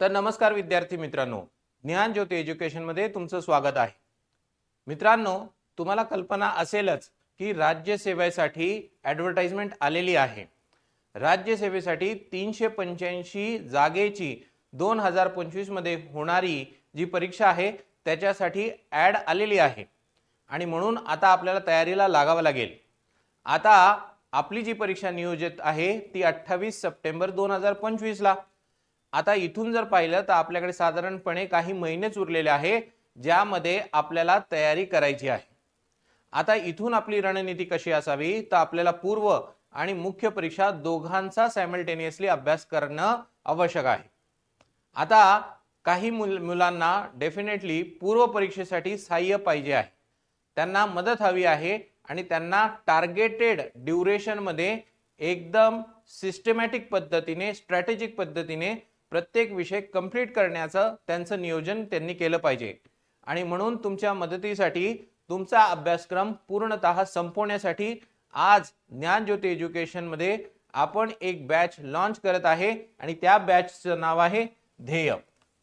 तर नमस्कार विद्यार्थी मित्रांनो. ज्ञान ज्योती एज्युकेशनमध्ये तुमचं स्वागत आहे. मित्रांनो तुम्हाला कल्पना असेलच की राज्यसेवेसाठी ॲडव्हर्टाइजमेंट आलेली आहे. राज्यसेवेसाठी तीनशे पंच्याऐंशी जागेची दोन हजार पंचवीसमध्ये होणारी जी परीक्षा आहे त्याच्यासाठी ॲड आलेली आहे. आणि म्हणून आता आपल्याला तयारीला लागावं लागेल. आता आपली जी परीक्षा नियोजित आहे ती अठ्ठावीस सप्टेंबर दोन हजार पंचवीसला आता इथून जर पाहिलं तर आपल्याकडे साधारणपणे काही महिनेच उरलेले आहे ज्यामध्ये आपल्याला तयारी करायची आहे. आता इथून आपली रणनीती कशी असावी? तर आपल्याला पूर्व आणि मुख्य परीक्षा दोघांचा सायमल्टेनियसली अभ्यास करणं आवश्यक आहे. आता काही मुल मुलांना डेफिनेटली पूर्व परीक्षेसाठी सहाय्य पाहिजे आहे. त्यांना मदत हवी आहे आणि त्यांना टार्गेटेड ड्युरेशनमध्ये एकदम सिस्टमॅटिक पद्धतीने स्ट्रॅटेजिक पद्धतीने प्रत्येक विषय कंप्लीट करण्याचं त्यांचं नियोजन त्यांनी केलं पाहिजे. आणि म्हणून तुमच्या मदतीसाठी तुमचा अभ्यासक्रम पूर्णतः संपवण्यासाठी आज ज्ञानज्योती एज्युकेशनमध्ये आपण एक बॅच लॉन्च करत आहे आणि त्या बॅचचं नाव आहे ध्येय.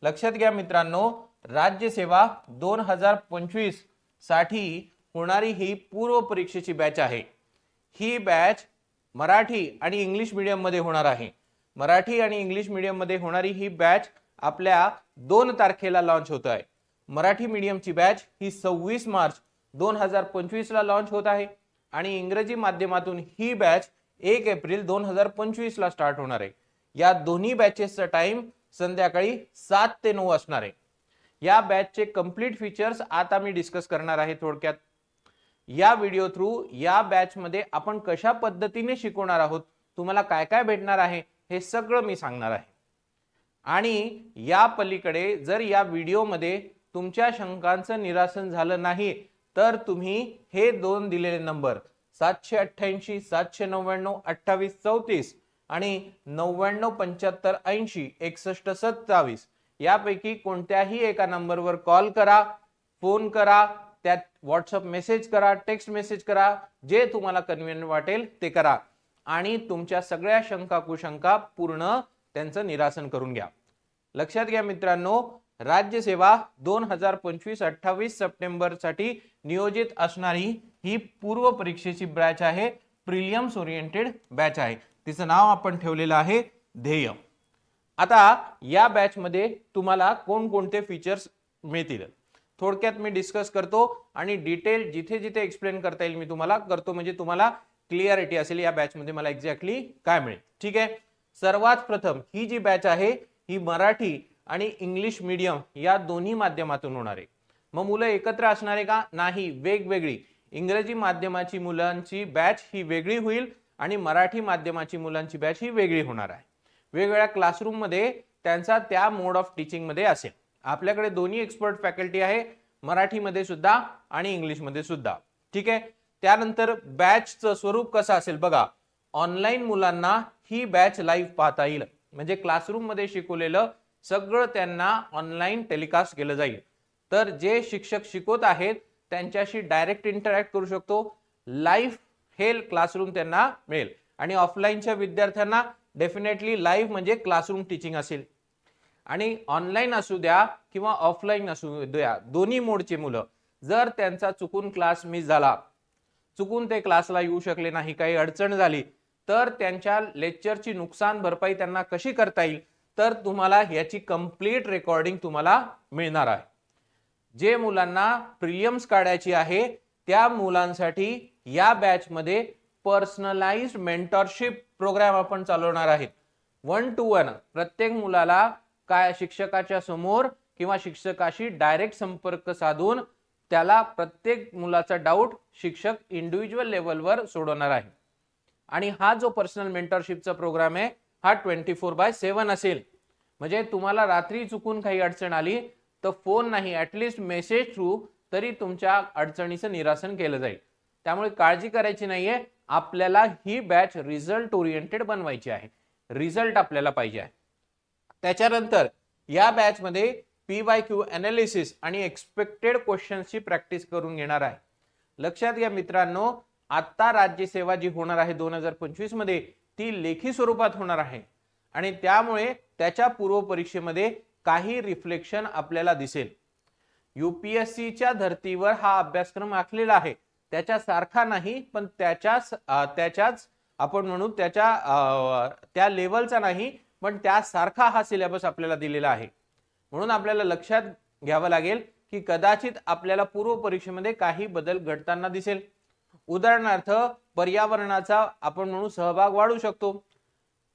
लक्षात घ्या मित्रांनो राज्यसेवा दोन हजार पंचवीससाठी होणारी ही पूर्व परीक्षेची बॅच आहे. ही बॅच मराठी आणि इंग्लिश मीडियममध्ये होणार आहे. मराठी आणि इंग्लिश मीडियममध्ये होणारी ही बॅच आपल्या दोन तारखेला लॉन्च होत आहे. मराठी मीडियमची बॅच ही सव्वीस मार्च दोन हजार पंचवीसला लॉन्च होत आहे आणि इंग्रजी माध्यमातून ही बॅच एक एप्रिल दोन हजार पंचवीसला स्टार्ट होणार आहे. या दोन्ही बॅचेसचा टाइम संध्याकाळी सात ते नऊ असणार आहे. या बॅचचे कंप्लीट फीचर्स आता मी डिस्कस करणार आहे थोडक्यात. या व्हिडिओ थ्रू या बॅचमध्ये आपण कशा पद्धतीने शिकवणार आहोत? तुम्हाला काय काय भेटणार आहे? हे सगळं मी सांगणार आहे. आणि या पलीकडे जर या व्हिडिओमध्ये तुमच्या शंकांचं निरासन झालं नाही तर तुम्ही हे दोन दिलेले नंबर सातशे अठ्ठ्याऐंशी सातशे नव्याण्णव अठ्ठावीस चौतीस आणि नव्याण्णव पंच्याहत्तर ऐंशी एकसष्ट सत्तावीस यापैकी कोणत्याही एका नंबरवर कॉल करा फोन करा त्यात व्हॉट्सअप मेसेज करा टेक्स्ट मेसेज करा जे तुम्हाला कन्व्हिनियंट वाटेल ते करा. आणि तुमच्या सगळ्या शंका कुशंका पूर्ण त्यांचं निरासन करून घ्या. लक्षात घ्या मित्रांनो राज्यसेवा दोन हजार पंचवीस अठ्ठावीस सप्टेंबरसाठी नियोजित असणारी ही पूर्व परीक्षेची बॅच आहे प्रिलियम्स ओरिएंटेड बॅच आहे. तिचं नाव आपण ठेवलेलं आहे ध्येय. आता या बॅचमध्ये तुम्हाला कोणकोणते फीचर्स मिळतील? थोडक्यात मी डिस्कस करतो आणि डिटेल जिथे जिथे एक्सप्लेन करता येईल मी तुम्हाला करतो. म्हणजे तुम्हाला क्लिअरिटी असेल या बॅचमध्ये मला एक्झॅक्टली काय मिळेल. ठीक आहे? सर्वात प्रथम ही जी बॅच आहे ही मराठी आणि इंग्लिश मीडियम या दोन्ही माध्यमातून होणार. आहे मग मुलं एकत्र असणार आहे का? नाही वेगवेगळी. इंग्रजी माध्यमाची मुलांची बॅच ही वेगळी होईल आणि मराठी माध्यमाची मुलांची बॅच ही वेगळी होणार आहे. वेगवेगळ्या क्लासरूममध्ये त्यांचा त्या मोड ऑफ टीचिंगमध्ये असेल. आपल्याकडे दोन्ही एक्सपर्ट फॅकल्टी आहे मराठीमध्ये सुद्धा आणि इंग्लिशमध्ये सुद्धा. ठीक आहे? त्यानंतर बॅचचं स्वरूप कसं असेल बघा. ऑनलाईन मुलांना ही बॅच लाईव्ह पाहता येईल. म्हणजे क्लासरूममध्ये शिकवलेलं सगळं त्यांना ऑनलाईन टेलिकास्ट केलं जाईल. तर जे शिक्षक शिकवत आहेत त्यांच्याशी डायरेक्ट इंटरॅक्ट करू शकतो. लाईव्ह हे क्लासरूम त्यांना मिळेल. आणि ऑफलाईनच्या विद्यार्थ्यांना डेफिनेटली लाईव्ह म्हणजे क्लासरूम टीचिंग असेल. आणि ऑनलाईन असू द्या किंवा ऑफलाईन असू द्या दोन्ही मोडचे मुलं. जर त्यांचा चुकून क्लास मिस झाला चुकून ते क्लासला येऊ शकले नाही काही अडचण झाली तर त्यांच्या लेक्चरची नुकसान भरपाई त्यांना कशी करता येईल? तर तुम्हाला याची कंप्लीट रेकॉर्डिंग तुम्हाला मिळणार आहे. जे मुलांना प्रिलियम्स काढायची आहे त्या मुलांसाठी या बॅचमध्ये पर्सनलाइज मेंटॉरशिप प्रोग्राम आपण चालवणार आहेत. वन टू वन प्रत्येक मुलाला काय शिक्षकाच्या समोर किंवा शिक्षकाशी डायरेक्ट संपर्क साधून त्याला प्रत्येक मुलाचा डाऊट शिक्षक इंडिव्हिज्युअल लेवलवर सोडवणार आहे. आणि हा जो पर्सनल मेंटरशिपचा प्रोग्राम आहे हा ट्वेंटी फोर बाय सेवन असेल. म्हणजे तुम्हाला रात्री चुकून काही अडचण आली तर फोन नाही ॲटलिस्ट मेसेज थ्रू तरी तुमच्या अडचणीचं निरासन केलं जाईल. त्यामुळे काळजी करायची नाहीये. आपल्याला ही बॅच रिझल्ट ओरिएंटेड बनवायची आहे. रिझल्ट आपल्याला पाहिजे आहे. त्याच्यानंतर या बॅचमध्ये पी वाय क्यू अनालिसिस आणि एक्सपेक्टेड क्वेश्चन्सची प्रॅक्टिस करून घेणार आहे. लक्षात घ्या मित्रांनो आत्ता राज्यसेवा जी होणार आहे दोन हजार पंचवीसमध्ये ती लेखी स्वरूपात होणार आहे. आणि त्यामुळे त्याच्या पूर्व परीक्षेमध्ये काही रिफ्लेक्शन आपल्याला दिसेल. युपीएससीच्या धर्तीवर हा अभ्यासक्रम आखलेला आहे. त्याच्या सारखा नाही पण त्याच्याच त्याच्याच आपण म्हणू त्याच्या त्या लेवलचा नाही पण त्यासारखा हा सिलेबस आपल्याला दिलेला आहे. म्हणून आपल्याला लक्षात घ्यावं लागेल की कदाचित आपल्याला पूर्व परीक्षेमध्ये काही बदल घडताना दिसेल. उदाहरणार्थ पर्यावरणाचा आपण म्हणून सहभाग वाढू शकतो.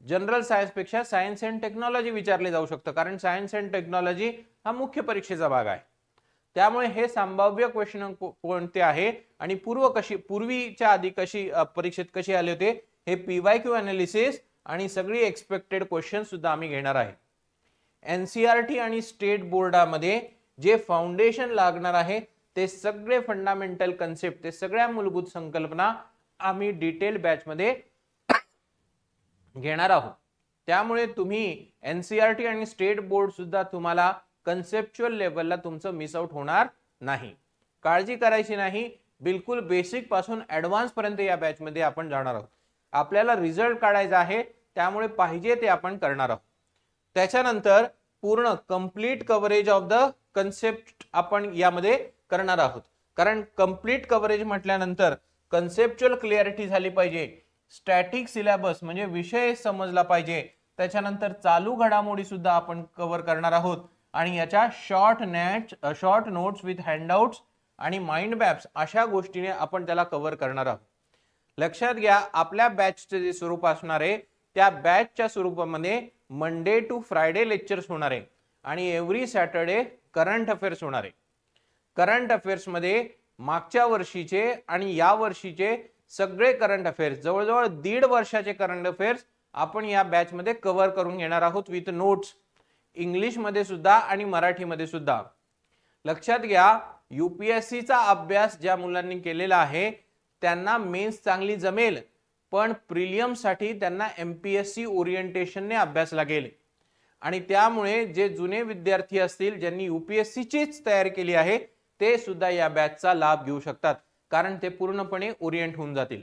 जनरल सायन्सपेक्षा सायन्स अँड टेक्नॉलॉजी विचारले जाऊ शकतं कारण सायन्स अँड टेक्नॉलॉजी हा मुख्य परीक्षेचा भाग आहे. त्यामुळे हे संभाव्य क्वेश्चन कोणते आहे आणि पूर्व कशी पूर्वीच्या आधी कशी परीक्षेत कशी आले होते हे पीवाय क्यू अनालिसिस आणि सगळी एक्सपेक्टेड क्वेश्चन सुद्धा आम्ही घेणार आहे. एन सी आर टी आणि स्टेट बोर्डामध्ये जे फाउंडेशन लागणार आहे ते सगळे फंडामेंटल कन्सेप्ट ते सगळ्या मूलभूत संकल्पना आम्ही डिटेल बॅचमध्ये घेणार आहोत. त्यामुळे तुम्ही एन सी आर टी आणि स्टेट बोर्ड सुद्धा तुम्हाला कन्सेप्च्युअल लेवलला तुमचं मिस आउट होणार नाही. काळजी करायची नाही. बिलकुल बेसिकपासून ऍडव्हान्स पर्यंत या बॅचमध्ये आपण जाणार आहोत. आपल्याला रिझल्ट काढायचा आहे त्यामुळे पाहिजे ते आपण करणार आहोत. त्याच्यानंतर पूर्ण complete coverage of the concept आपण यामध्ये करणार आहोत. कारण कंप्लीट कव्हरेज म्हटल्यानंतर कन्सेप्च्युअल क्लिअरिटी झाली पाहिजे. स्टॅटिक सिलेबस म्हणजे विषय समजला पाहिजे. त्याच्यानंतर चालू घडामोडी सुद्धा आपण कव्हर करणार आहोत. आणि याच्या शॉर्ट नॅट शॉर्ट नोट्स विथ हँडआउट्स आणि माइंड मॅप्स अशा गोष्टीने आपण त्याला कव्हर करणार आहोत. लक्षात घ्या आपल्या बॅचचे जे स्वरूप असणार आहे त्या बॅचच्या स्वरूपामध्ये मंडे टू फ्रायडे लेक्चर्स होणार आहे. आणि एव्हरी सॅटर्डे करंट अफेअर्स होणार आहे. करंट अफेअर्समध्ये मागच्या वर्षीचे आणि या वर्षीचे सगळे करंट अफेअर्स जवळजवळ दीड वर्षाचे करंट अफेअर्स आपण या बॅचमध्ये कव्हर करून घेणार आहोत विथ नोट्स इंग्लिशमध्ये सुद्धा आणि मराठीमध्ये सुद्धा. लक्षात घ्या यू पी एस सीचा अभ्यास ज्या मुलांनी केलेला आहे त्यांना मेन्स चांगली जमेल. पण प्रिलियमसाठी त्यांना एमपीएससी ओरिएंटेशनने अभ्यास लागेल आणि त्यामुळे जे जुने विद्यार्थी असतील ज्यांनी युपीएससीचीच तयारी केली आहे ते सुद्धा या बॅचचा लाभ घेऊ शकतात. कारण ते पूर्णपणे ओरिएंट होऊन जातील.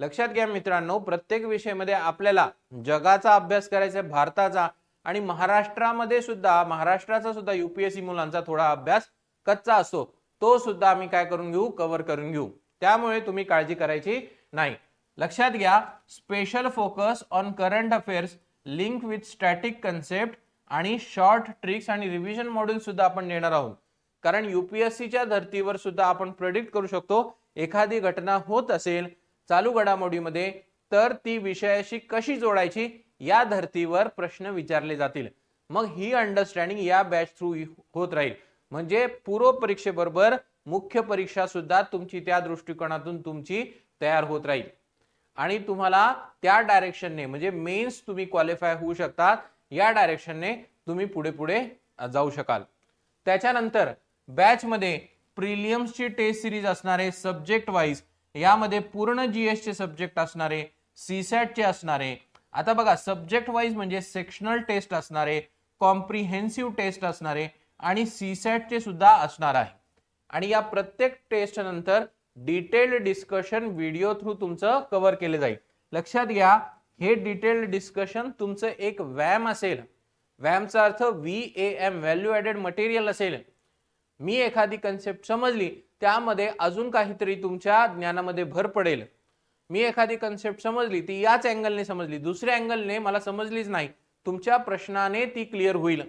लक्षात घ्या मित्रांनो प्रत्येक विषयामध्ये आपल्याला जगाचा अभ्यास करायचा आहे, भारताचा आणि महाराष्ट्रामध्ये सुद्धा महाराष्ट्राचा सुद्धा युपीएससी मुलांचा थोडा अभ्यास कच्चा असतो तो सुद्धा आम्ही काय करून घेऊ? कव्हर करून घेऊ. त्यामुळे तुम्ही काळजी करायची नाही. लक्षात घ्या special focus on current affairs link with static concept आणि शॉर्ट ट्रिक्स आणि रिव्हिजन मॉड्यूल सुद्धा आपण देणार आहोत. कारण युपीएससीच्या धर्तीवर सुद्धा आपण प्रेडिक्ट करू शकतो एखादी घटना होत असेल चालू घडामोडीमध्ये तर ती विषयाशी कशी जोडायची या धर्तीवर प्रश्न विचारले जातील. मग ही अंडरस्टँडिंग या बॅच थ्रू होत राहील. म्हणजे पूर्व परीक्षेबरोबर मुख्य परीक्षा सुद्धा तुमची त्या दृष्टिकोनातून तुमची तयार होत राहील. आणि तुम्हाला त्या डायरेक्शनने म्हणजे मेन्स तुम्ही क्वालिफाय होऊ शकतात या डायरेक्शनने तुम्ही पुढे पुढे जाऊ शकाल. त्याच्यानंतर बॅचमध्ये प्रिलियम्सची टेस्ट सिरीज असणारे सब्जेक्ट वाईज यामध्ये पूर्ण जीएसचे सब्जेक्ट असणारे सीसॅटचे असणारे आता बघा सब्जेक्ट वाईज म्हणजे सेक्शनल टेस्ट असणारे कॉम्प्रिहेन्सिव्ह टेस्ट असणारे आणि सीसॅटचे सुद्धा असणार आहे. आणि या प्रत्येक टेस्ट नंतर डिटेल्ड डिस्कशन व्हिडिओ थ्रू तुमचं कव्हर केले जाईल. लक्षात घ्या हे डिटेल्ड डिस्कशन तुमचं एक व्यायाम असेल. व्यायामचा अर्थ V A M value added material असेल. मी एखादी कन्सेप्ट समजली त्यामध्ये अजून काहीतरी तुमच्या ज्ञानामध्ये भर पडेल. मी एखादी कन्सेप्ट समजली ती याच अँगलने समजली दुसऱ्या अँगलने मला समजलीच नाही. तुमच्या प्रश्नाने ती क्लिअर होईल.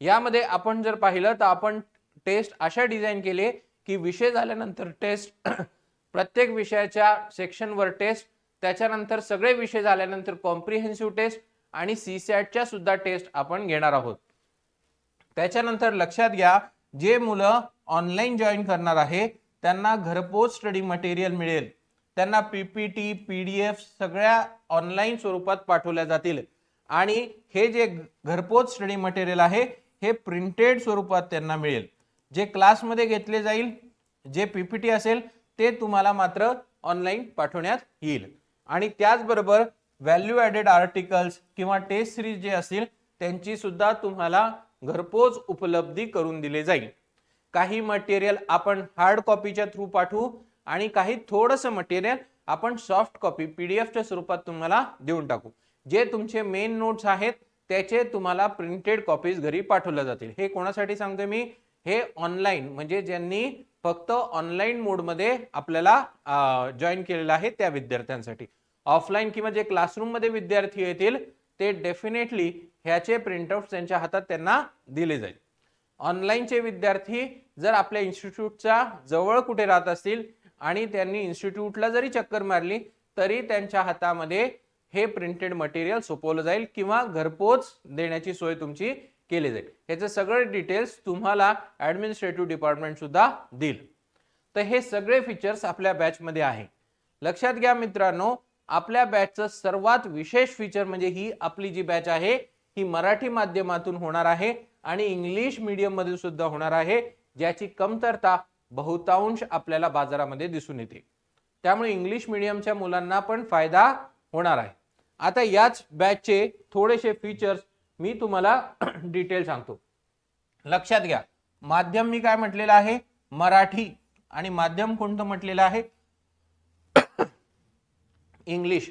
यामध्ये आपण जर पाहिलं तर आपण टेस्ट अशा डिझाईन केले की विषय झाल्यानंतर टेस्ट प्रत्येक विषयाच्या सेक्शनवर टेस्ट त्याच्यानंतर सगळे विषय झाल्यानंतर कॉम्प्रिहेन्सिव्ह टेस्ट आणि सी सॅटच्या सुद्धा टेस्ट आपण घेणार आहोत. त्याच्यानंतर लक्षात घ्या जे मुलं ऑनलाईन जॉईन करणार आहे त्यांना घरपोच स्टडी मटेरियल मिळेल. त्यांना पीपीटी पीडीएफ सगळ्या ऑनलाईन स्वरूपात पाठवल्या जातील. आणि हे जे घरपोच स्टडी मटेरियल आहे हे प्रिंटेड स्वरूपात त्यांना मिळेल. जे क्लासमध्ये घेतले जाईल जे पीपीटी असेल ते तुम्हाला मात्र ऑनलाईन पाठवण्यात येईल. आणि त्याचबरोबर व्हॅल्यू ॲडेड आर्टिकल्स किंवा टेस्ट सिरीज जे असतील त्यांची सुद्धा तुम्हाला घरपोच उपलब्धी करून दिले जाईल. काही मटेरियल आपण हार्ड कॉपीच्या थ्रू पाठवू आणि काही थोडंसं मटेरियल आपण सॉफ्ट कॉपी पी डी एफच्या स्वरूपात तुम्हाला देऊन टाकू. जे तुमचे मेन नोट्स आहेत त्याचे तुम्हाला प्रिंटेड कॉपीज घरी पाठवल्या जातील. हे कोणासाठी सांगतोय मी? हे ऑनलाईन म्हणजे ज्यांनी फक्त ऑनलाईन मोडमध्ये आपल्याला जॉईन केलेलं आहे त्या विद्यार्थ्यांसाठी. ऑफलाईन किंवा जे क्लासरूममध्ये विद्यार्थी येतील ते डेफिनेटली ह्याचे प्रिंटआउट त्यांच्या हातात त्यांना दिले जाईल. ऑनलाईनचे विद्यार्थी जर आपल्या इन्स्टिट्यूटच्या जवळ कुठे राहत असतील आणि त्यांनी इन्स्टिट्यूटला जरी चक्कर मारली तरी त्यांच्या हातामध्ये हे प्रिंटेड मटेरियल सोपवलं जाईल किंवा घरपोच देण्याची सोय तुमची केले जाईल. याचे सगळे डिटेल्स तुम्हाला ऍडमिनिस्ट्रेटिव्ह डिपार्टमेंट सुद्धा देईल. तर हे सगळे फीचर्स आपल्या बॅचमध्ये आहे. लक्षात घ्या मित्रांनो आपल्या बॅचचं सर्वात विशेष फीचर म्हणजे ही आपली जी बॅच आहे ही मराठी माध्यमातून होणार आहे आणि इंग्लिश मीडियम सुद्धा होणार आहे ज्याची कमतरता बहुतांश आपल्याला बाजारामध्ये दिसून येते. त्यामुळे इंग्लिश मीडियमच्या मुलांना पण फायदा होणार आहे. आता याच बॅचचे थोडेसे फीचर्स मी तुम्हाला डिटेल सांगतो. लक्षात घ्या. माध्यम मी काय म्हटलेलं आहे? मराठी आणि माध्यम कोणतं म्हटलेलं आहे? इंग्लिश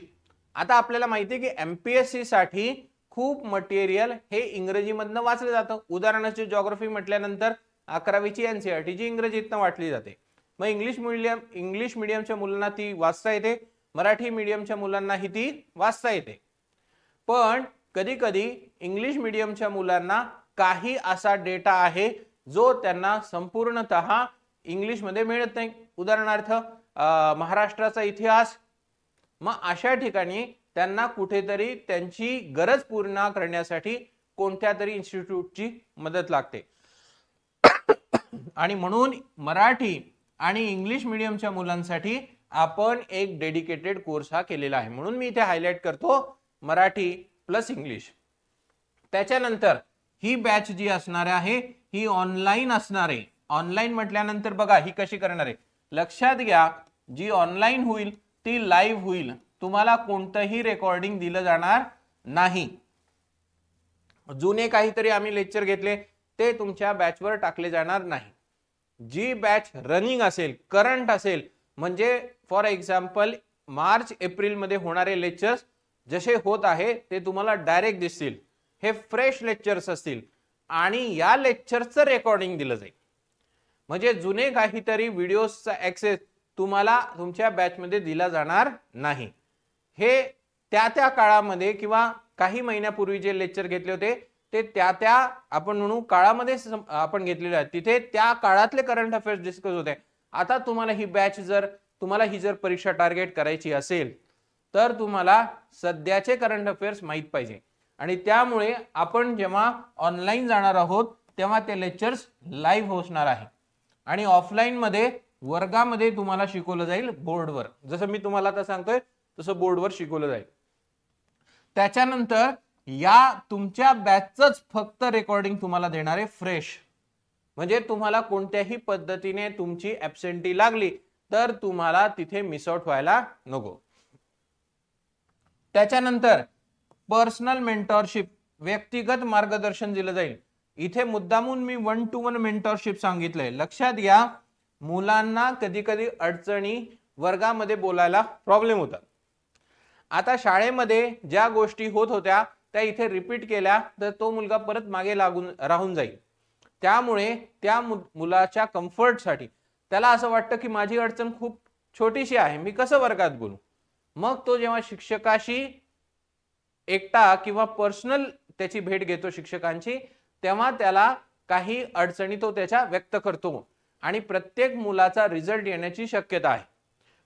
आता आपल्याला माहिती आहे की एम पी एस सी साठी खूप मटेरियल हे इंग्रजीमधनं वाचलं जातं. उदाहरणाची जॉग्रफी म्हटल्यानंतर अकरावीची एन सी आर टी जी इंग्रजीतनं वाटली जाते. मग इंग्लिश मिडियम इंग्लिश मिडियमच्या मुलांना ती वाचता येते. मराठी मिडियमच्या मुलांनाही ती वाचता येते. पण कधी कधी इंग्लिश मिडियमच्या मुलांना काही असा डेटा आहे जो त्यांना संपूर्णतः इंग्लिशमध्ये मिळत नाही. उदाहरणार्थ महाराष्ट्राचा इतिहास. मग अशा ठिकाणी त्यांना कुठेतरी त्यांची गरज पूर्ण करण्यासाठी कोणत्या तरी इन्स्टिट्यूटची मदत लागते. आणि म्हणून मराठी आणि इंग्लिश मिडियमच्या मुलांसाठी आपण एक डेडिकेटेड कोर्स हा केलेला आहे. म्हणून मी इथे हायलाइट करतो मराठी प्लस इंग्लिश. त्याच्यानंतर ही बॅच जी असणार आहे ही ऑनलाईन असणार. आहे ऑनलाईन म्हटल्यानंतर बघा ही कशी करणार? आहे लक्षात घ्या जी ऑनलाईन होईल ती लाईव्ह होईल. तुम्हाला कोणतंही रेकॉर्डिंग दिलं जाणार नाही. जुने काहीतरी आम्ही लेक्चर घेतले ते तुमच्या बॅचवर टाकले जाणार नाही. जी बॅच रनिंग असेल करंट असेल म्हणजे फॉर एक्झाम्पल मार्च एप्रिलमध्ये होणारे लेक्चर्स जसे होत आहे ते तुम्हाला डायरेक्ट दिसतील. हे फ्रेश लेक्चर्स असतील. आणि या लेक्चरचं रेकॉर्डिंग दिलं जाईल. म्हणजे जुने काहीतरी व्हिडिओजचा ॲक्सेस तुम्हाला तुमच्या बॅचमध्ये दिला जाणार नाही. हे त्या त्या काळामध्ये किंवा काही महिन्यापूर्वी जे लेक्चर घेतले होते ते त्या त्या आपण म्हणू काळामध्ये आपण घेतलेले आहेत. तिथे त्या काळातले करंट अफेअर्स डिस्कस होते. आता तुम्हाला ही बॅच जर तुम्हाला ही जर परीक्षा टार्गेट करायची असेल तर तुम्हाला सध्याचे करंट अफेअर्स माहीत पाहिजे. आणि त्यामुळे आपण जेव्हा ऑनलाईन जाणार आहोत तेव्हा ते लेक्चर्स लाईव्ह होणार आहे. आणि ऑफलाईनमध्ये वर्गामध्ये तुम्हाला शिकवलं जाईल बोर्डवर जसं मी तुम्हाला आता सांगतोय तसं बोर्डवर शिकवलं जाईल. त्याच्यानंतर या तुमच्या बॅचच फक्त रेकॉर्डिंग तुम्हाला देणार आहे फ्रेश म्हणजे तुम्हाला कोणत्याही पद्धतीने तुमची ऍबसेंटी लागली तर तुम्हाला तिथे मिसआउट व्हायला नको. त्याच्यानंतर पर्सनल मेंटॉरशिप व्यक्तिगत मार्गदर्शन दिलं जाईल. इथे मुद्दामून मी वन टू वन मेंटॉरशिप सांगितलंय. लक्षात घ्या मुलांना कधी कधी अडचणी वर्गामध्ये बोलायला प्रॉब्लेम होतात. आता शाळेमध्ये ज्या गोष्टी होत होत्या त्या इथे रिपीट केल्या तर तो मुलगा परत मागे लागून राहून जाईल. त्यामुळे त्या मु- मुलाच्या कम्फर्टसाठी त्याला असं वाटतं की माझी अडचण खूप छोटीशी आहे मी कसं वर्गात बोलू? मग तो जेव्हा शिक्षकाशी एकटा किंवा पर्सनल त्याची भेट घेतो शिक्षकांची तेव्हा त्याला काही अडचणी तो त्याच्या व्यक्त करतो. आणि प्रत्येक मुलाचा रिझल्ट येण्याची शक्यता आहे.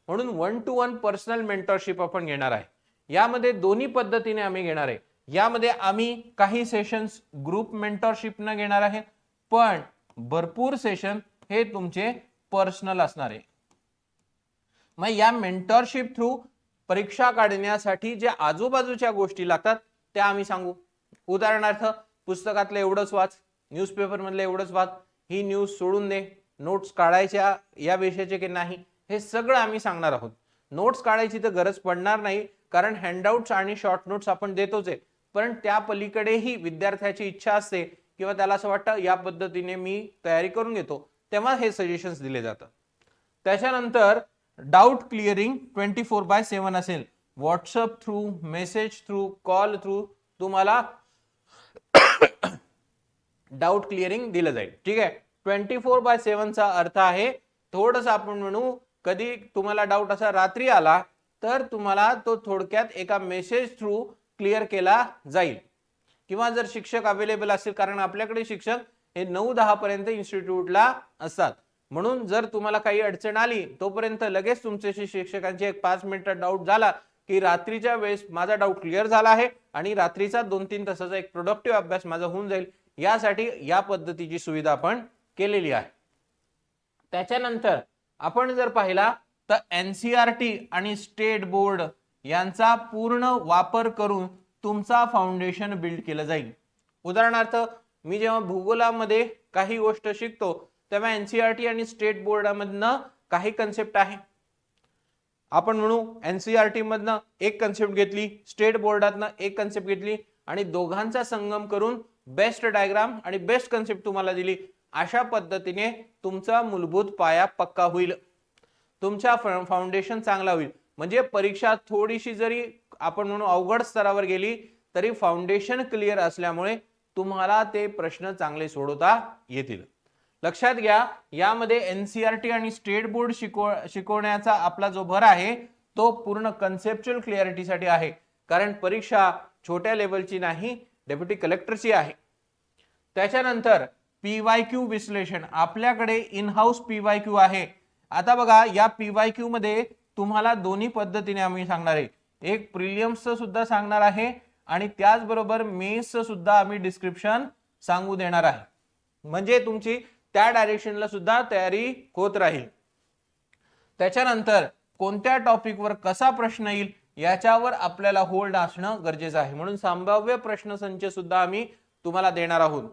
म्हणून one to one personal mentorship आपण घेणार आहे. यामध्ये दोन्ही पद्धतीने आम्ही घेणार आहे. यामध्ये आम्ही काही सेशन्स ग्रुप मेंटरशिपनं न घेणार आहे. पण भरपूर सेशन हे तुमचे पर्सनल असणार आहे. मग या मेंटरशिप थ्रू परीक्षा काढण्यासाठी जे आजूबाजूच्या गोष्टी लागतात त्या आम्ही सांगू. उदाहरणार्थ पुस्तकातलं एवढंच वाच न्यूजपेपरमधलं एवढंच वाच ही न्यूज सोडून दे. नोट्स काढायच्या या विषयाचे की नाही हे सगळं आम्ही सांगणार आहोत. नोट्स काढायची तर गरज पडणार नाही कारण हँडआउट्स आणि शॉर्ट नोट्स आपण देतोच आहे. पण त्या पलीकडेही विद्यार्थ्याची इच्छा असते किंवा त्याला असं वाटतं या पद्धतीने मी तयारी करून घेतो तेव्हा हे सजेशन्स दिले जातात. त्याच्यानंतर doubt clearing twenty four by seven असेल. WhatsApp through message through call through तुम्हाला डाऊट क्लिअरिंग दिलं जाईल. ठीक आहे? ट्वेंटी फोर बाय सेवनचा अर्थ आहे थोडस आपण म्हणू कधी तुम्हाला डाऊट असा रात्री आला तर तुम्हाला तो थोडक्यात एका मेसेज थ्रू क्लिअर केला जाईल. किंवा जर शिक्षक अवेलेबल असेल कारण आपल्याकडे शिक्षक हे नऊ दहा पर्यंत इन्स्टिट्यूटला असतात. म्हणून जर तुम्हाला काही अडचण आली तोपर्यंत लगेच तुमच्याशी शिक्षकांची एक पाच मिनिटं डाऊट झाला की रात्रीच्या वेळेस माझा डाऊट क्लिअर झाला आहे आणि रात्रीचा दोन तीन तासाचा एक प्रोडक्टिव्ह अभ्यास माझा होऊन जाईल. यासाठी या पद्धतीची सुविधा आपण केलेली आहे. त्याच्यानंतर आपण जर पाहिला तर एन सी आर टी आणि स्टेट बोर्ड यांचा पूर्ण वापर करून तुमचा फाउंडेशन बिल्ड केलं जाईल. उदाहरणार्थ मी जेव्हा भूगोलामध्ये काही गोष्ट शिकतो तेव्हा एनसीआरटी आणि स्टेट बोर्डामधनं काही कन्सेप्ट आहे. आपण म्हणू एनसीआरटी मधनं एक कन्सेप्ट घेतली स्टेट बोर्डातनं एक कन्सेप्ट घेतली आणि दोघांचा संगम करून बेस्ट डायग्राम आणि बेस्ट कन्सेप्ट तुम्हाला दिली. अशा पद्धतीने तुमचा मूलभूत पाया पक्का होईल. तुमच्या फाउंडेशन चांगला होईल. म्हणजे परीक्षा थोडीशी जरी आपण म्हणू अवघड स्तरावर गेली तरी फाउंडेशन क्लिअर असल्यामुळे तुम्हाला ते प्रश्न चांगले सोडवता येतील. लक्षात घ्या यामध्ये एनसीआरटी आणि स्टेट बोर्ड शिकव शिकवण्याचा आपला जो भर आहे तो पूर्ण कन्सेप्च्युअल क्लिअरिटीसाठी आहे. कारण परीक्षा छोट्या लेवलची नाही डेप्युटी कलेक्टरची आहे. त्याच्यानंतर पी वाय क्यू विश्लेषण. आपल्याकडे इन हाऊस पीवाय क्यू आहे. आता बघा या पी वाय क्यू मध्ये तुम्हाला दोन्ही पद्धतीने आम्ही सांगणार आहे. एक प्रिलियम्सचं सुद्धा सांगणार आहे आणि त्याचबरोबर मेन्सचं सुद्धा आम्ही डिस्क्रिप्शन सांगू देणार आहे. म्हणजे तुमची त्या डायरेक्शनला सुद्धा तयारी होत राहील. त्याच्यानंतर कोणत्या टॉपिकवर कसा प्रश्न येईल याच्यावर आपल्याला होल्ड असणं गरजेचं आहे. म्हणून संभाव्य प्रश्नसंच सुद्धा आम्ही तुम्हाला देणार आहोत.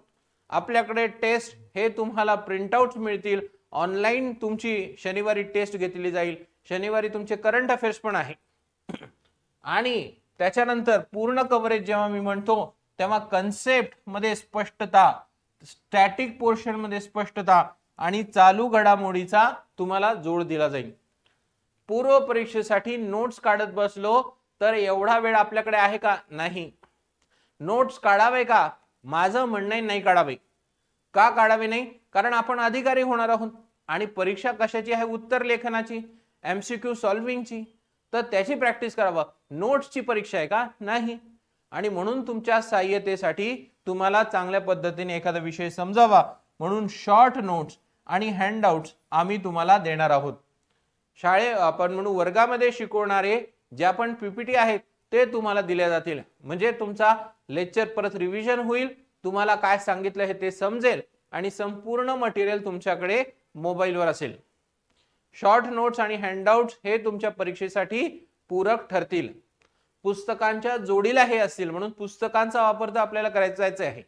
आपल्याकडे टेस्ट हे तुम्हाला प्रिंटआउट मिळतील. ऑनलाईन तुमची शनिवारी टेस्ट घेतली जाईल. शनिवारी तुमचे करंट अफेअर्स पण आहे. आणि त्याच्यानंतर पूर्ण कव्हरेज जेव्हा मी म्हणतो तेव्हा कन्सेप्टमध्ये स्पष्टता स्टॅटिक पोर्शनमध्ये स्पष्टता आणि चालू घडामोडीचा तुम्हाला जोड दिला जाईल. पूर्व परीक्षेसाठी नोट्स काढत बसलो तर एवढा वेळ आपल्याकडे आहे का? नाही. नोट्स काढावे का? माझं म्हणणं नाही काढावे. का काढावे नाही? कारण आपण अधिकारी होणार आहोत. आणि परीक्षा कशाची आहे? उत्तर लेखनाची एमसीक्यू सॉल्विंगची तर त्याची प्रॅक्टिस करावं. नोट्सची परीक्षा आहे का? नाही. आणि म्हणून तुमच्या सहाय्यतेसाठी तुम्हाला चांगल्या पद्धतीने एखादा विषय समजावा म्हणून शॉर्ट नोट्स आणि हँडआउट्स आम्ही तुम्हाला देणार आहोत. शाळे आपण म्हणू वर्गामध्ये शिकवणारे जे पण पीपीटी आहेत ते तुम्हाला दिल्या जातील. म्हणजे तुमचा लेक्चर परत रिव्हिजन होईल तुम्हाला काय सांगितलं हे ते समजेल आणि संपूर्ण मटेरियल तुमच्याकडे मोबाईलवर असेल. शॉर्ट नोट्स आणि हँडआउट्स हे तुमच्या परीक्षेसाठी पूरक ठरतील. पुस्तकांच्या जोडीला हे असतील म्हणून पुस्तकांचा वापर तर आपल्याला करायचा आहे.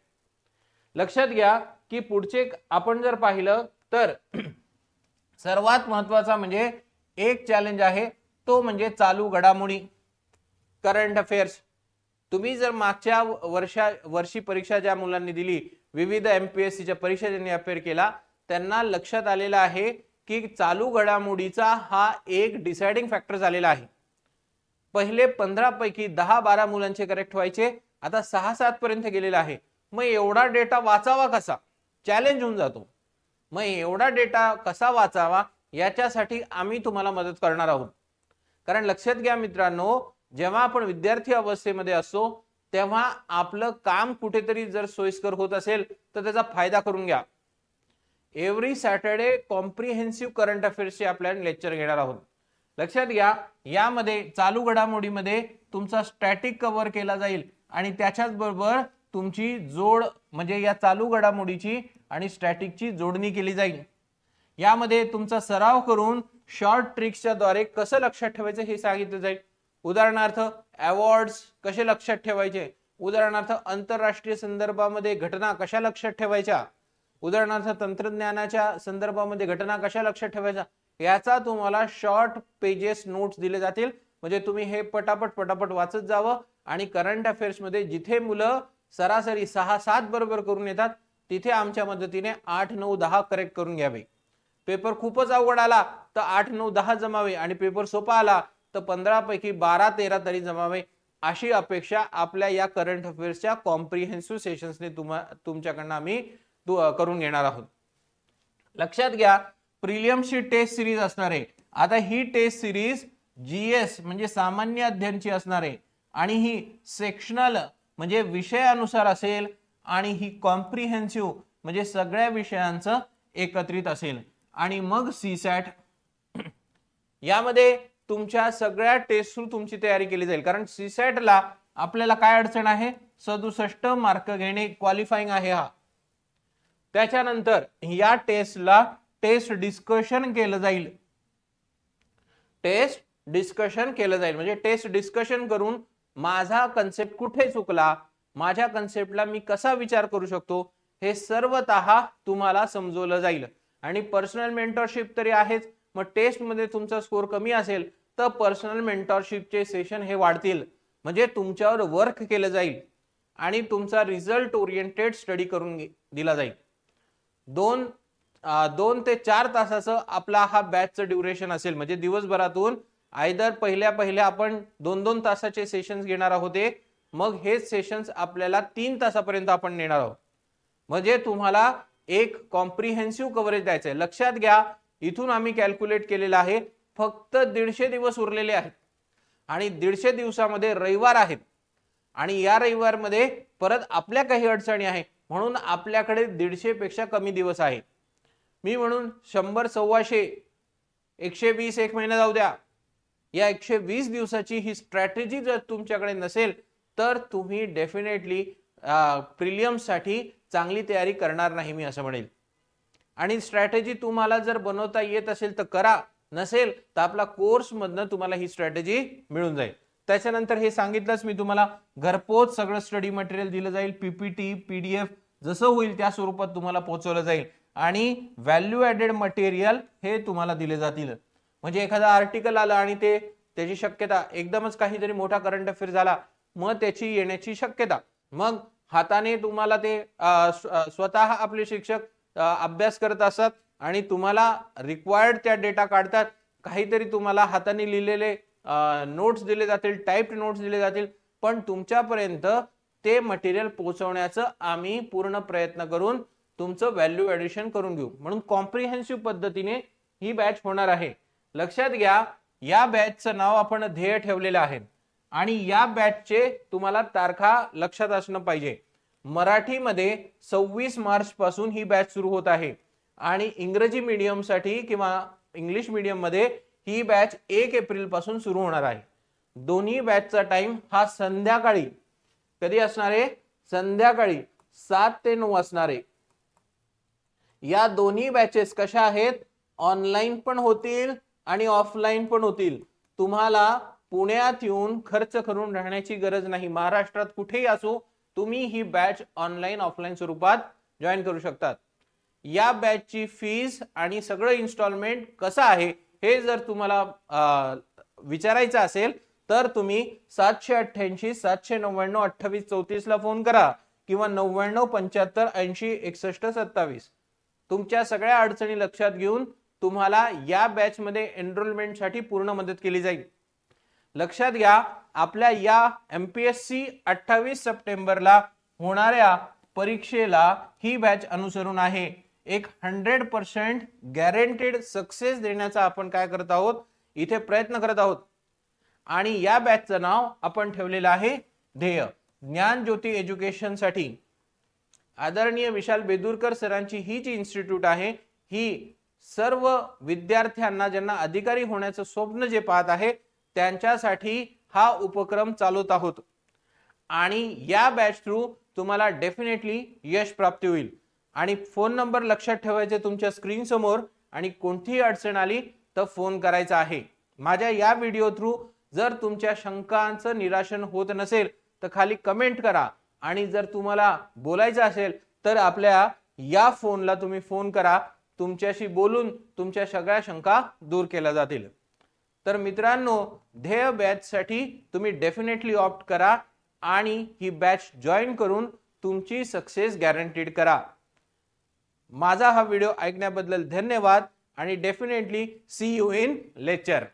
लक्षात घ्या की पुढचे आपण जर पाहिलं तर सर्वात महत्त्वाचा म्हणजे एक चॅलेंज आहे तो म्हणजे चालू घडामोडी. करंट अफेअर्स तुम्ही जर मागच्या वर्षा वर्षी परीक्षा ज्या मुलांनी दिली विविध एम पी एस परीक्षा ज्यांनी अफेअर केला त्यांना लक्षात आलेलं आहे की चालू घडामोडीचा हा एक डिसाइडिंग फॅक्टर झालेला आहे. पहिले पंधरापैकी दहा बारा मुलांचे करेक्ट व्हायचे. आता सहा सात पर्यंत गेलेला आहे. मग एवढा डेटा वाचावा कसा? चॅलेंज होऊन जातो. मग एवढा डेटा कसा वाचावा? याच्यासाठी आम्ही तुम्हाला मदत करणार आहोत. कारण लक्षात घ्या मित्रांनो जेव्हा आपण विद्यार्थी अवस्थेमध्ये असतो तेव्हा आपलं काम कुठेतरी जर सोयीस्कर होत असेल तर त्याचा फायदा करून घ्या. एव्हरी सॅटर्डे कॉम्प्रिहेन्सिव्ह करंट अफेअर्सचे आपल्याला लेक्चर घेणार आहोत. लक्षात घ्या यामध्ये चालू घडामोडीमध्ये तुमचा स्टॅटिक कव्हर केला जाईल आणि त्याच्याच बरोबर तुमची जोड म्हणजे या चालू घडामोडीची आणि स्टॅटिकची जोडणी केली जाईल. यामध्ये तुमचा सराव करून शॉर्ट ट्रिक्सच्या द्वारे कसं लक्षात ठेवायचं हे सांगितलं जाईल. उदाहरणार्थ अवॉर्ड्स कसे लक्षात ठेवायचे? उदाहरणार्थ आंतरराष्ट्रीय संदर्भामध्ये घटना कशा लक्षात ठेवायच्या? उदाहरणार्थ तंत्रज्ञानाच्या संदर्भामध्ये घटना कशा लक्षात ठेवायच्या? याचा तुम्हाला शॉर्ट पेजेस नोट्स दिले जातील. म्हणजे तुम्ही हे पटापट पटापट वाचत जावं. आणि करंट अफेअर्समध्ये जिथे मुलं सरासरी सहा सात बरोबर करून येतात तिथे आमच्या मदतीने आठ नऊ दहा करेक्ट करून घ्यावे. पेपर खूपच अवघड आला तर आठ नऊ दहा जमावे. आणि पेपर सोपा आला तर पंधरापैकी बारा तेरा तरी जमावे. अशी अपेक्षा आपल्या या करंट अफेअर्सच्या कॉम्प्रिहेन्सिव्ह सेशन्सने तुमच्याकडनं आम्ही करून घेणार आहोत. लक्षात घ्या प्रिलियमची टेस्ट सिरीज असणार आहे. आता ही टेस्ट सिरीज जीएस म्हणजे सामान्य अध्ययनची असणार आहे. आणि ही सेक्शनल म्हणजे विषयानुसार असेल आणि ही कॉम्प्रिहेन्सिव्ह म्हणजे सगळ्या विषयांचं एकत्रित असेल. आणि मग सी सॅट यामध्ये तुमच्या सगळ्या टेस्ट थ्रू तुमची तयारी केली जाईल. कारण सी सॅटला आपल्याला काय अडचण आहे? सदुसष्ट मार्क घेणे क्वालिफाईंग आहे हा. त्याच्यानंतर या टेस्टला टेस्ट डिस्कशन केलं जाईल. टेस्ट डिस्कशन केलं जाईल. म्हणजे टेस्ट डिस्कशन करून माझा कन्सेप्ट कुठे चुकला माझ्या कन्सेप्टला मी कसा विचार करू शकतो हे सर्वतः तुम्हाला समजवलं जाईल. आणि पर्सनल मेंटरशिप तरी आहेच मग टेस्टमध्ये तुमचा स्कोर कमी असेल तर पर्सनल मेंटरशिपचे सेशन हे वाढतील. म्हणजे तुमच्यावर वर्क केलं जाईल आणि तुमचा रिझल्ट ओरिएंटेड स्टडी करून दिला जाईल. दोन दोन ते चार तासाचं आपला हा बॅचचं ड्युरेशन असेल म्हणजे दिवसभरातून आयदर पहिल्या पहिल्या आपण दोन दोन तासाचे सेशन्स घेणार आहोत मग हेच सेशन्स आपल्याला तीन तासापर्यंत आपण नेणार आहोत. म्हणजे तुम्हाला एक कॉम्प्रिहेन्सिव्ह कव्हरेज द्यायचं आहे. लक्षात घ्या इथून आम्ही कॅल्क्युलेट केलेलं आहे फक्त दीडशे दिवस उरलेले आहेत. आणि दीडशे दिवसामध्ये रविवार आहेत. आणि या रविवारमध्ये परत आपल्या काही अडचणी आहे म्हणून आपल्याकडे दीडशे पेक्षा कमी दिवस आहे मी म्हणून शंभर सव्वाशे एकशे वीस एक महिना जाऊ द्या. या एकशे वीस दिवसाची ही स्ट्रॅटेजी जर तुमच्याकडे नसेल तर तुम्ही डेफिनेटली प्रिलियमसाठी चांगली तयारी करणार नाही मी असं म्हणेल. आणि स्ट्रॅटेजी तुम्हाला जर बनवता येत असेल तर करा. नसेल तर आपला कोर्समधनं तुम्हाला ही स्ट्रॅटेजी मिळून जाईल. त्याच्यानंतर हे सांगितलंच मी तुम्हाला घरपोच सगळं स्टडी मटेरियल दिलं जाईल पीपीटी पीडीएफ जसं होईल त्या स्वरूपात तुम्हाला पोहोचवलं जाईल. आणि व्हॅल्यू ऍडेड मटेरियल हे तुम्हाला दिले जातील. म्हणजे एखादा आर्टिकल आला आणि ते त्याची शक्यता एकदमच काहीतरी मोठा करंट अफेअर झाला मग त्याची येण्याची शक्यता. मग हाताने तुम्हाला ते स्वतः आपले शिक्षक अभ्यास करत असतात आणि तुम्हाला रिक्वायर्ड त्या डेटा काढतात. काहीतरी तुम्हाला हाताने लिहिलेले नोट्स दिले जातील टाईप्ड नोट्स दिले जातील पण तुमच्यापर्यंत ते मटेरियल पोहोचवण्याचं आम्ही पूर्ण प्रयत्न करून तुमचं व्हॅल्यू ऍडिशन करून घेऊ. म्हणून कॉम्प्रिहेन्सिव्ह पद्धतीने ही बॅच होणार आहे. लक्षात घ्या या बॅचचं नाव आपण ध्येय ठेवलेलं आहे. आणि या बॅचचे तुम्हाला तारखा लक्षात असणं पाहिजे. मराठीमध्ये सव्वीस मार्च पासून ही बॅच सुरू होत आहे. आणि इंग्रजी मिडियमसाठी किंवा इंग्लिश मीडियममध्ये ही बॅच एक एप्रिलपासून सुरू होणार आहे. दोन्ही बॅचचा टाइम हा संध्याकाळी. कधी असणार आहे? संध्याकाळी सात ते नऊ असणार आहे. या दोन्ही बॅचेस कशा आहेत? ऑनलाईन पण होतील आणि ऑफलाईन पण होतील. तुम्हाला पुण्यात येऊन खर्च करून राहण्याची गरज नाही. महाराष्ट्रात कुठेही असो तुम्ही ही बॅच ऑनलाईन ऑफलाईन स्वरूपात जॉईन करू शकतात. या बॅचची फीज आणि सगळं इन्स्टॉलमेंट कसं आहे हे जर तुम्हाला विचारायचं असेल तर तुम्ही सातशे अठ्ठ्याऐंशी सातशे नव्याण्णव अठ्ठावीस चौतीस ला फोन करा किंवा नव्याण्णव पंच्याहत्तर ऐंशी एकसष्ट सत्तावीस. तुमच्या सगळ्या अडचणी लक्षात घेऊन तुम्हाला या बॅचमध्ये एनरोलमेंटसाठी पूर्ण मदत केली जाईल. लक्षात घ्या आपल्या या एम पी एस सी अठ्ठावीस सप्टेंबरला होणाऱ्या परीक्षेला ही बॅच अनुसरून आहे. एक हंड्रेड पर्सेंट गॅरंटेड सक्सेस देण्याचा आपण काय करत आहोत? इथे प्रयत्न करत आहोत. आणि या बॅचचं नाव आपण ठेवलेलं आहे ध्येय. ज्ञान ज्योती एज्युकेशनसाठी. आदरणीय विशाल बेदूरकर सरांची ही जी इन्स्टिट्यूट आहे ही सर्व विद्यार्थ्यांना ज्यांना अधिकारी होण्याचं स्वप्न जे पाहत आहे त्यांच्यासाठी हा उपक्रम चालवत आहोत. आणि या बॅच थ्रू तुम्हाला डेफिनेटली यश प्राप्ती होईल. आणि फोन नंबर लक्षात ठेवायचे तुमच्या स्क्रीन समोर आणि कोणतीही अडचण आली तर फोन करायचा आहे. माझ्या या व्हिडिओ थ्रू जर तुमच्या शंकांचं निराशन होत नसेल तर खाली कमेंट करा. आणि जर तुम्हाला बोलायचं असेल तर आपल्या या फोनला तुम्ही फोन करा. तुमच्याशी बोलून तुमच्या सगळ्या शंका दूर केल्या जातील. तर मित्रांनो ध्येय बॅचसाठी तुम्ही डेफिनेटली ऑप्ट करा आणि ही बॅच जॉईन करून तुमची सक्सेस गॅरंटीड करा. माझा हा व्हिडिओ ऐकण्याबद्दल धन्यवाद आणि definitely see you in lecture